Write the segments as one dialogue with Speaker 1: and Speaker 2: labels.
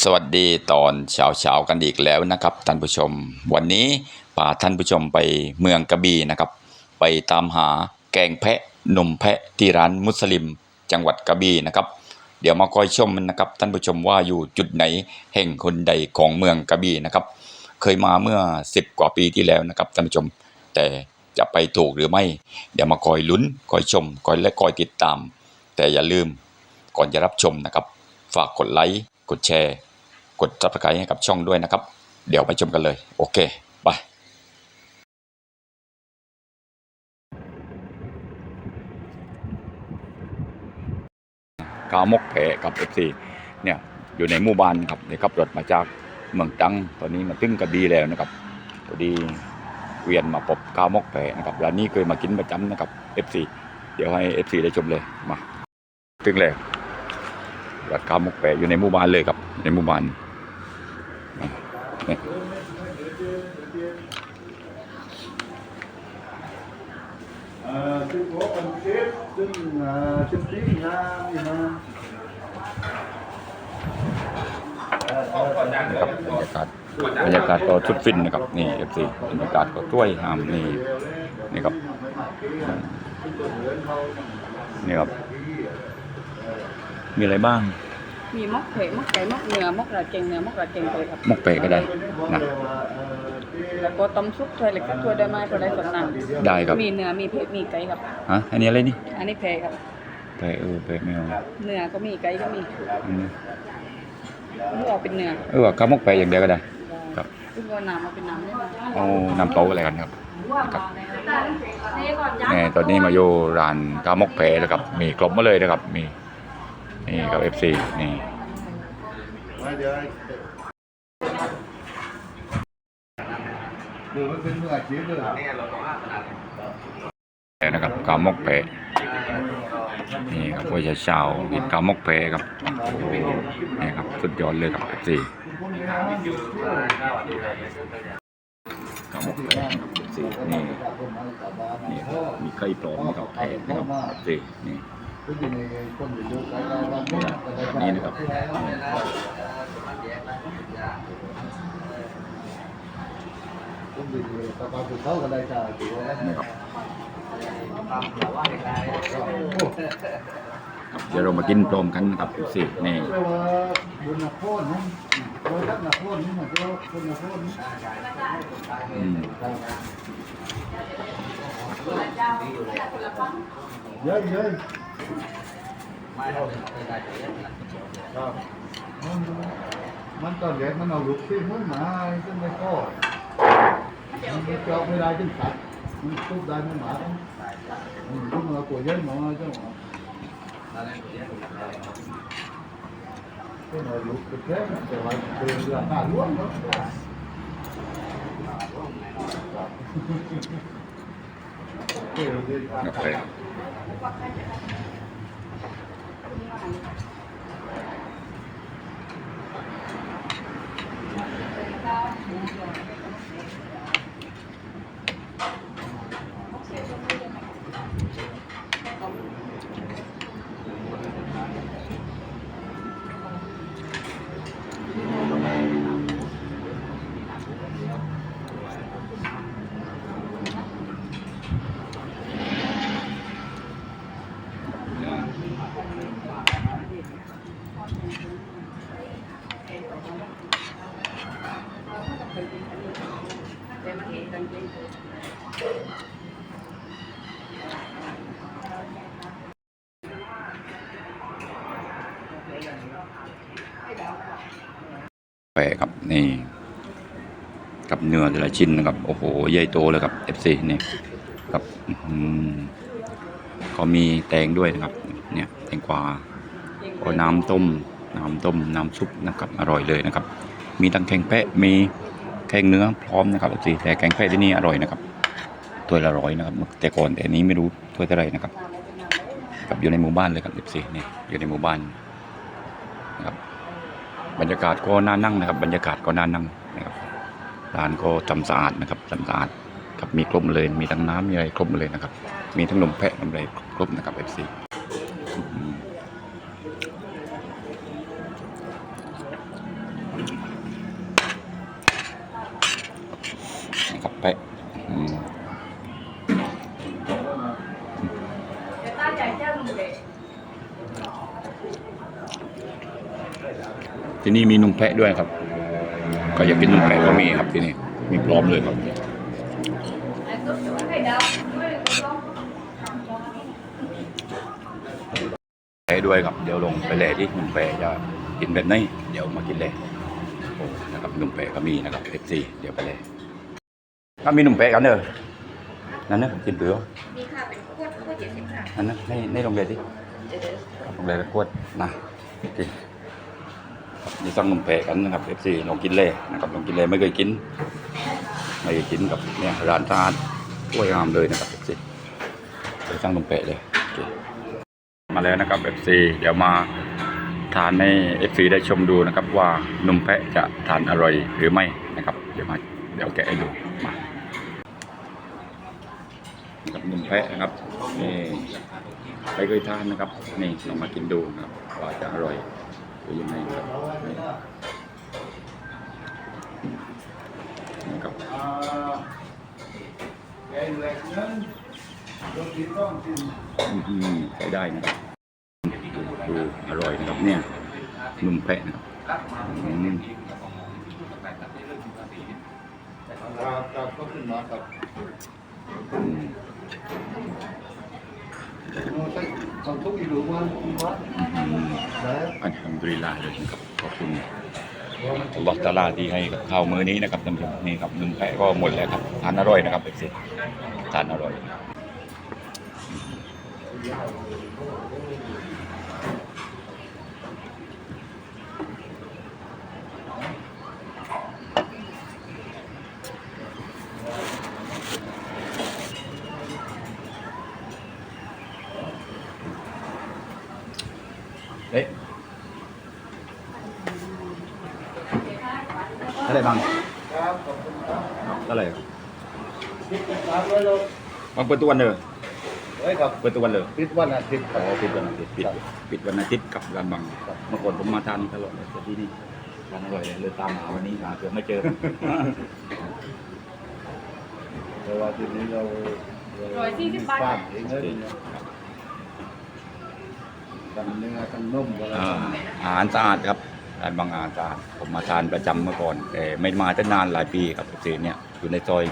Speaker 1: สวัสดีตอนเช้าๆกันอีกแล้วนะครับท่านผู้ชม วันนี้พาท่านผู้ชมไปเมืองกระบี่นะครับ ไปตามหาแกงแพะนมแพะที่ร้านมุสลิม จังหวัดกระบี่นะครับ เดี๋ยวมาคอยชมมันนะครับท่านผู้ชมว่าอยู่จุดไหนแห่งคนใดของเมืองกระบี่นะครับ เคยมาเมื่อ 10 กว่าปีที่แล้วนะครับท่านผู้ชม แต่จะไปถูกหรือไม่ เดี๋ยวมาคอยลุ้นคอยชมคอยและคอยติดตาม แต่อย่าลืมก่อนจะรับชมนะครับ ฝากกดไลค์ ดแชร์ กด subscribe ให้กับช่องด้วยนะครับ เดี๋ยวไปชมกันเลย โอเคไปกามกแพกับ FC เนี่ยอยู่ในหมู่บ้านครับเนี่ยขับรถมาจากเมืองตังตอนนี้มาตึ้งกระบี่แล้วนะครับพอดีเวียนมาพบกามกแพนะครับร้านนี้เคยมากินประจำนะครับ FC เดี๋ยวให้ FC ได้ชมเลยมาตึ้งแล้ว ร้านกามกแพอยู่ในหมู่บ้านเลยครับ ในหมู่บ้านนี่
Speaker 2: เอ่อซึ่งโเป็นเชฟซึ่งซึ่งที่งานนี่นะเอ่อเอ่อเอ่อ
Speaker 1: นะครับบรรยากาศบรรยากาศก็ชุดฟินนะครับนี่ FC บรรยากาศก็ถ้วยหามนี่นี่ครับนี่ครับ มีอะไรบ้าง
Speaker 3: มีมกเผมกไก่มกเนื้อมกระเกงเนื้อมกระเกงเลยครับ
Speaker 1: มกเปก็ได้นะ
Speaker 3: แล้วก็ต้มซุปถ้วยเล็กสักถ้วยได้ไหมก็ได้สดน้
Speaker 1: ได้ครับำ
Speaker 3: มีเนื้อมีเผ็ดมีไก่ครับ
Speaker 1: ฮะอันนี้อะไรนี่
Speaker 3: อันนี้เพครับ
Speaker 1: เปเออเปไม่เอา
Speaker 3: เนื้อก็มีไก่ก็มี
Speaker 1: อันนี้
Speaker 3: เลือกเป็นเนื้อ
Speaker 1: เออข้าวมกเปอย่างเดียวก็ได้ครับ
Speaker 3: ซึ่งก็น้ำมาเป็นน้ำได้ไหม
Speaker 1: เอาน้ำเต้าอะไรกันครับครับนี่ตอนนี้มาอยู่ร้านข้าวมกเปแล้วครับ มีครบหมาเลยนะครับ มี นี่ครับ FC นี่
Speaker 2: เดี๋ยวมันเป็นมื่ออาชีพเลย
Speaker 1: นะครับกามกเปะนี่ครับว่าเช้ากินกามกเปะครับนี่ครับสุดยอดเลยครับสี่กามกเปะครับสี่นี่นี่ครับมีไข่ปลอมนะครับแพะนะครับสี่นี่
Speaker 2: ก็อยู่ในี่นะ
Speaker 1: ครับ
Speaker 2: นี่
Speaker 1: ครับเดี๋ยวเรามากินพร้อมกันนะครับสี่นี่
Speaker 2: เยกว่าบุญนักโทษนะโดยทักนักโทษนี่เหมือนเจ้าคนนักโทษนี่
Speaker 1: อืม
Speaker 2: เยอะเยอะ มันมันตอนเด็กมันเอาลูกที่มันมาขึ้นไปก็มันเจาะไม่ได้จึงตัดมันทุบได้ไม่หมาต้องมันทุบมาตัวเยอะมาเจ้าหมาก็เอาลูกไปแค่แต่ว่าเป็นเรื่องหน้าล้วนเนาะ
Speaker 1: กา แฟ แปะครับนี่กับเนื้อแต่ละชิ้นนะครับโอ้โหใหญ่โตเลยครับ FC นี่ครับอื้อหือเขามีแตงด้วยนะครับ เนี่ยแตงกวาก็น้ำต้มน้ำต้มน้ำซุปนะครับอร่อยเลยนะครับ มีทั้งแกงแพะมี แกงเนื้อพร้อมนะครับ FC แต่แกงแพะที่นี่อร่อยนะครับถ้วยละร้อยนะครับแต่ก่อนแต่อันนี้ไม่รู้ถ้วยเท่าไรนะครับกับอยู่ในหมู่บ้านเลยครับ FC นี่อยู่ในหมู่บ้านนะครับบรรยากาศก็น่านั่งนะครับ บรรยากาศก็น่านั่งนะครับร้านก็ทำสะอาดนะครับทำสะอาดครับมีครบเลย มีทั้งน้ำมีอะไรครบเลยนะครับ มีทั้งนมแพะนมอะไรครบนะครับเอฟซี ที่นี่มีนุ่มแพะด้วยครับ ก็อยากกินนุ่มแพะก็มีครับที่นี่มีพร้อมเลยครับแพะด้วยครับ เดี๋ยวลงไปแล่ที่นุ่มแพะจะกินแบบไหนเดี๋ยวมากินเลยโอ้นะครับนุ่มแพะก็มีนะครับเอฟซีเดี๋ยวไปเลยถ้ามีนุ่มแพะกันเนอะนั่นเนอะกินเปลือก
Speaker 4: มีค่ะเป็นขวดขวดเจ็ดสิบค่ะ
Speaker 1: นั่นนะให้ให้ลงเลยดิ
Speaker 4: เดี๋ยวเดี๋ยว
Speaker 1: ลงเลยกวดนะโอเค นี่สั่งนมแพะกันนะครับเอฟซีลองกินเลยนะครับลองกินเลยไม่เคยกิน ไม่เคยกินกับเนี่ยร้านสะอาดกล้วยงามเลยนะครับเอฟซีไปสั่งนมแพะเลยมาแล้วนะครับเอฟซีเดี๋ยวมาทานให้เอฟซีได้ชมดูนะครับ ว่านมแพะจะทานอร่อยหรือไม่นะครับ เดี๋ยวมาเดี๋ยวแกะให้ดูมากับนมแพะนะครับนี่ใครเคยทานนะครับนี่ลองมากินดูนะครับว่าจะอร่อย หรือยังไงครับนะครับ
Speaker 2: อื
Speaker 1: มใช้ได้นะครับดูดูอร่อยนะครับเนี่ยนุ่มแพะนะครับอืม
Speaker 2: ครับก็ขึ้นมาครับ
Speaker 1: อืม
Speaker 2: โน้ตเขาทุกอีหลูวันวัด
Speaker 1: อืม
Speaker 2: แล้ว
Speaker 1: อัลฮัมดุลิลลาห์เลยนะครับขอบคุณอัลลอฮฺตะอาลาที่ให้กับข้าวมื้อนี้นะครับท่านผู้ชมนี่ครับนุ่มแพะก็หมดแล้วครับทานอร่อยนะครับเด็กสิทานอร่อย เอ๊ะอะไรบ้าง
Speaker 2: ครับขอบคุณครับ
Speaker 1: อะไรครับ
Speaker 2: คิดเป็นสามร้อยโล
Speaker 1: บางเปิดตัววันเลย
Speaker 2: เฮ้ยครับ
Speaker 1: เปิดตัววันเลย
Speaker 2: ปิดวันอาทิตย์ค
Speaker 1: อ๋
Speaker 2: รับ
Speaker 1: อปิดวันอาทิตย์ปิดปิดวันอาทิตย์กับร้านบางเมื่อก่อนผมมาทานตลอดเลยแต่ที่นี่ร้านอร่อยเลยเลยตามหาวันนี้หาเกือบไม่เจอ
Speaker 2: แต่ว่าทีนี้เรา
Speaker 3: ร้อยสี่สิบบาท
Speaker 2: ฟดเองเลย ทั้งเนื้อทั้งนุ่มอะไร
Speaker 1: อ่าอาหารสะอาดครับร้านบางอาหารสะอาดผมมาทานประจำเมื่อก่อนแต่ไม่มาตั้งนานหลายปีครับสีเนี่ยอยู่ในซอย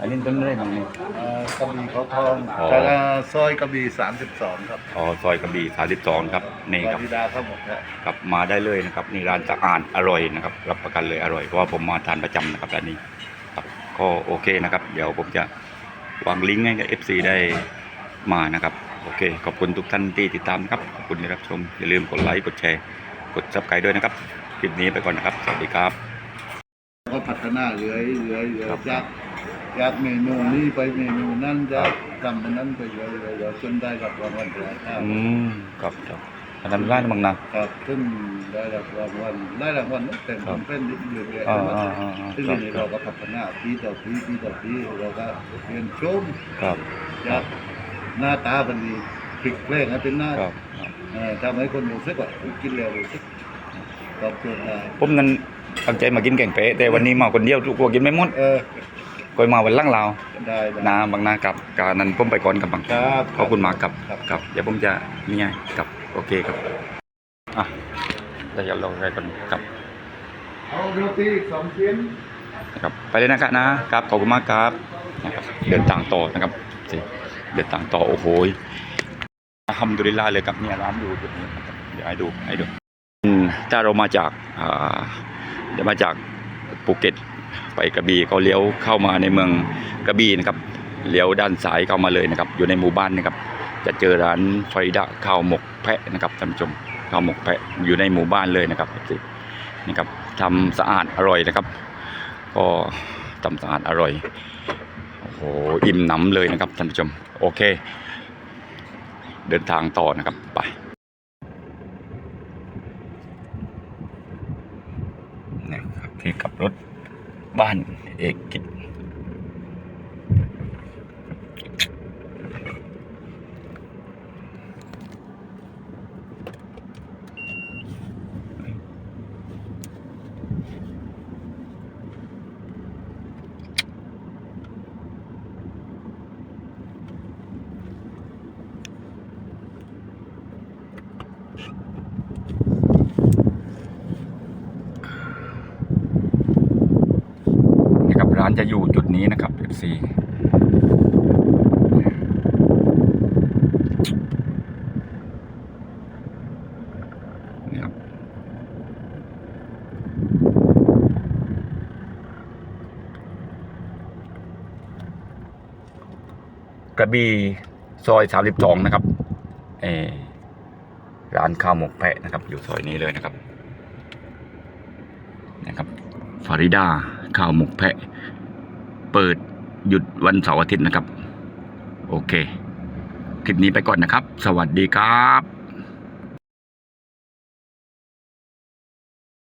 Speaker 1: อันนี้ต้นอะไรบางนี่
Speaker 2: เอ่อกระบี่เขาทอง
Speaker 1: อ๋อ
Speaker 2: แต่ละซอยกระบี่สามสิบสองครับ
Speaker 1: อ๋อซอยกระบี่สาสิบสองครับนี่
Speaker 2: วา
Speaker 1: ครับ
Speaker 2: ธิดาทั้งหมดครับ
Speaker 1: ครับมาได้เลยนะครับนี่ร้านสะอาดอร่อยนะครับรับประกันเลยอร่อยเพราะว่าผมมาทานประจำนะครับร้านนี้ครับก็โอเคนะครับ เดี๋ยวผมจะวางลิงก์ให้กับ FC ได้มานะครับ โอเค ขอบคุณทุกท่านที่ติดตามนะครับ ขอบคุณที่รับชม อย่าลืมกดไลค์ กดแชร์ กดซับสไครต์ด้วยนะครับ คลิปนี้ไปก่อนนะครับ สวัสดีครับ
Speaker 2: ก็พัฒนาเรื่อยเรื่อยเรื่อยจากจากเมนูนี้ไปเมนูนั้นจากทำอันนั้นไปเรื่อยเรื่อยเรื่อยจนได้รับรางวัลหลายครั้ง
Speaker 1: อืมครับครับอันนั้นร้านบางนา
Speaker 2: ครับซึ่งได้รับรางวัลได้รางวัลนั้นเป็น
Speaker 1: ครับ
Speaker 2: เป็นเรื่อยๆ
Speaker 1: อ่า
Speaker 2: นะ
Speaker 1: อ่าอ่าอ่า
Speaker 2: ซึ่ง
Speaker 1: ครับ
Speaker 2: ทีนี้เราก็พัฒนาปีต่อปีปีต่อปีเราก็เรียนชม
Speaker 1: ครับ
Speaker 2: จาก หน้าตาบันดีพลิกเพลงให้เป็นหน้า
Speaker 1: ครับ
Speaker 2: เอ่อทำให้คนรู้สึกว่ากินแล้วรู้สึกตอบโจทย์ได้
Speaker 1: ผมนั้นตั้งใจมากินแกงเป๊ะแต่วันนี้มาคนเดียวทุกคนกินไม่หมด
Speaker 2: เออ
Speaker 1: ก็มาวันหล่างลาว
Speaker 2: ได้ได้
Speaker 1: นาบางนากับการนั้นผมไปก่อนกับบาง
Speaker 2: ครับ
Speaker 1: ขอบคุณมากครับ
Speaker 2: ครับ
Speaker 1: ครับเดี๋ยวผมจะนี่ไงกับโอเคครับอะได้ยันลงได้ก่อนครับ
Speaker 2: เอาโรตีสองชิ้น
Speaker 1: นะครับ ไปเลยนะครับนะครับขอบคุณมากครับนะครับเดินทางต่อนะครับสิ เดินทางต่อโอ้โหทำดุลิลาเลยครับเนี่ยร้านอยู่จุดนี้เดี๋ยวให้ดูให้ดูถ้าเรามาจากเดี๋ยวมาจากภูเก็ตไปกระบี่เขาเลี้ยวเข้ามาในเมืองกระบี่นะครับเลี้ยวด้านซ้ายเข้ามาเลยนะครับ อยู่ในหมู่บ้านนะครับ จะเจอร้านฟริดะข้าวหมกแพะนะครับท่านผู้ชมข้าวหมกแพะอยู่ในหมู่บ้านเลยนะครับนี่ครับทำสะอาดอร่อยนะครับ ก็ทำสะอาดอร่อย หอิ่มหนำเลยนะครับท่านผู้ชม โอเค เดินทางต่อนะครับไปนี่ครับที่กับรถบ้านเอกกิจานจะอยู่จุดนี้นะครับ FC นี่ครับกระบี่ซอยสามสิบสองนะครับเออร้านข้าวหมกแพะนะครับ อยู่ซอยนี้เลยนะครับ นะครับฟาริดา ข้าวหมกแพะ เปิดหยุดวันเสาร์อาทิตย์นะครับ โอเค คลิปนี้ไปก่อนนะครับ สวัสดีครับ